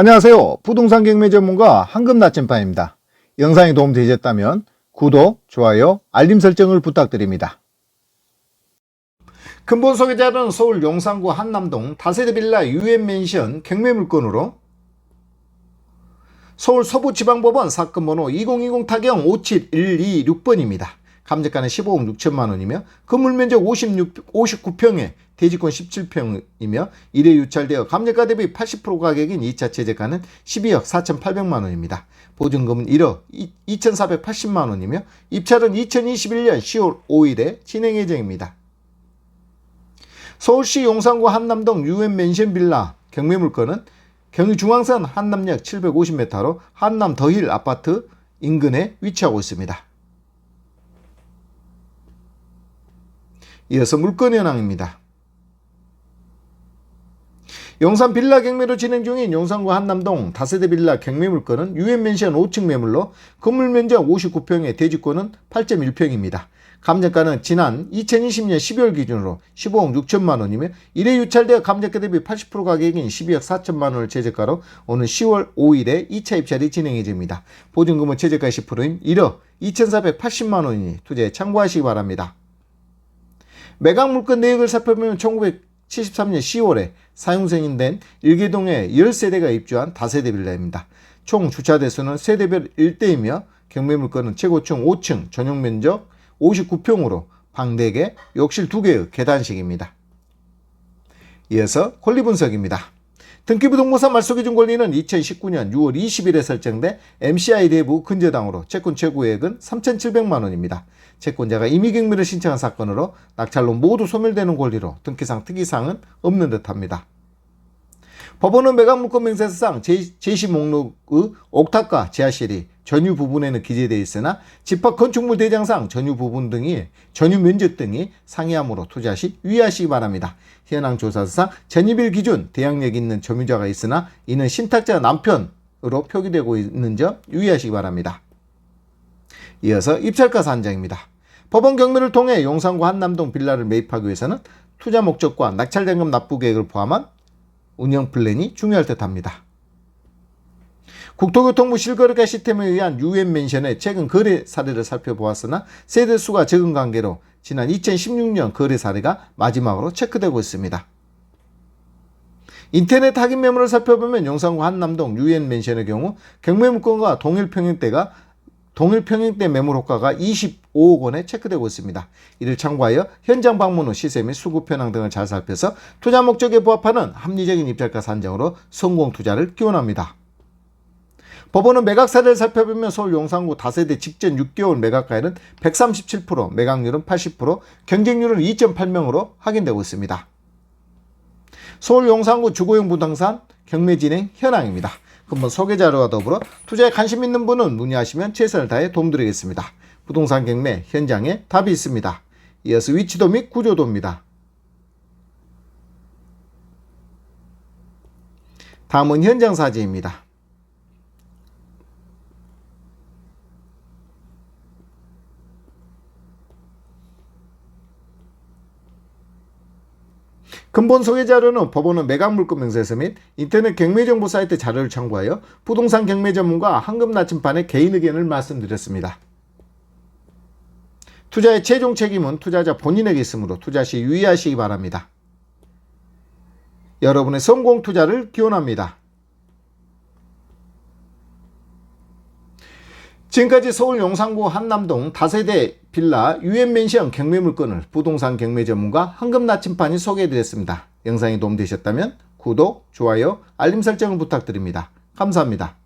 안녕하세요. 부동산 경매 전문가 황금 나침반입니다. 영상이 도움되셨다면 구독, 좋아요, 알림 설정을 부탁드립니다. 근본 소개자는 서울 용산구 한남동 다세대 빌라 유엔 맨션 경매 물건으로 서울 서부지방법원 사건 번호 2020 타경 57126번입니다. 감정가는 15억 6천만 원이며 건물 면적 56, 59평에 대지권 17평이며 1회 유찰되어 감정가 대비 80% 가격인 2차 최저가는 12억 4,800만 원입니다. 보증금은 1억 2,480만 원이며 입찰은 2021년 10월 5일에 진행 예정입니다. 서울시 용산구 한남동 유엔 맨션 빌라 경매 물건은 경유 중앙선 한남역 750m로 한남 더힐 아파트 인근에 위치하고 있습니다. 이어서 물건 현황입니다. 용산 빌라 경매로 진행 중인 용산구 한남동 다세대 빌라 경매 물건은 유엔 맨션 5층 매물로 건물 면적 59평에 대지권은 8.1평입니다. 감정가는 지난 2020년 12월 기준으로 15억 6천만 원이며 1회 유찰되어 감정가 대비 80% 가격인 12억 4천만 원을 최저가로 오늘 10월 5일에 2차 입찰이 진행 예정입니다. 보증금은 최저가 10%인 1억 2,480만 원이니 투자에 참고하시기 바랍니다. 매각 물건 내역을 살펴보면 1973년 10월에 사용 승인 된 일개동에 10세대가 입주한 다세대 빌라입니다. 총 주차 대수는 세대별 1대이며 경매 물건은 최고층 5층 전용 면적 59평으로 방 4개, 욕실 2개의 계단식입니다. 이어서 권리 분석입니다. 등기부등본사 말소기준 권리는 2019년 6월 20일에 설정돼 MCI 대부 근저당으로 채권 최고액은 3,700만 원입니다. 채권자가 임의경매를 신청한 사건으로 낙찰로 모두 소멸되는 권리로 등기상 특이사항은 없는 듯합니다. 법원은 매각물건 명세서상 제시 목록의 옥탑과 지하실이 전유 부분에는 기재되어 있으나 집합 건축물 대장상 전유 부분 등이 전유 면적 등이 상이하므로 투자 시 유의하시기 바랍니다. 현황 조사상 전입일 기준 대항력 있는 점유자가 있으나 이는 신탁자 남편으로 표기되고 있는 점 유의하시기 바랍니다. 이어서 입찰가 산정입니다. 법원 경매를 통해 용산구 한남동 빌라를 매입하기 위해서는 투자 목적과 낙찰대금 납부 계획을 포함한 운영 플랜이 중요할 듯합니다. 국토교통부 실거래가 시스템에 의한 유엔 맨션의 최근 거래 사례를 살펴보았으나 세대 수가 적은 관계로 지난 2016년 거래 사례가 마지막으로 체크되고 있습니다. 인터넷 확인 매물을 살펴보면 용산구 한남동 유엔 맨션의 경우 경매 물건과 동일 평형대가 동일 평형대 매물 호가가 25억 원에 체크되고 있습니다. 이를 참고하여 현장 방문 후 시세 및 수급 현황 등을 잘 살펴서 투자 목적에 부합하는 합리적인 입찰가 산정으로 성공 투자를 기원합니다. 법원은 매각 사례를 살펴보면 서울 용산구 다세대 직전 6개월 매각가에는 137%, 매각률은 80%, 경쟁률은 2.8명으로 확인되고 있습니다. 서울 용산구 주거용 부동산 경매 진행 현황입니다. 근본 소개 자료와 더불어 투자에 관심 있는 분은 문의하시면 최선을 다해 도움드리겠습니다. 부동산 경매 현장에 답이 있습니다. 이어서 위치도 및 구조도입니다. 다음은 현장 사진입니다. 근본 소개 자료는 법원은 매각 물건 명세서 및 인터넷 경매 정보 사이트 자료를 참고하여 부동산 경매 전문가 황금 나침반의 개인 의견을 말씀드렸습니다. 투자의 최종 책임은 투자자 본인에게 있으므로 투자 시 유의하시기 바랍니다. 여러분의 성공 투자를 기원합니다. 지금까지 서울 용산구 한남동 다세대 빌라 유엔 맨션 경매 물건을 부동산 경매 전문가 황금 나침판이 소개해드렸습니다. 영상이 도움되셨다면 구독, 좋아요, 알림 설정을 부탁드립니다. 감사합니다.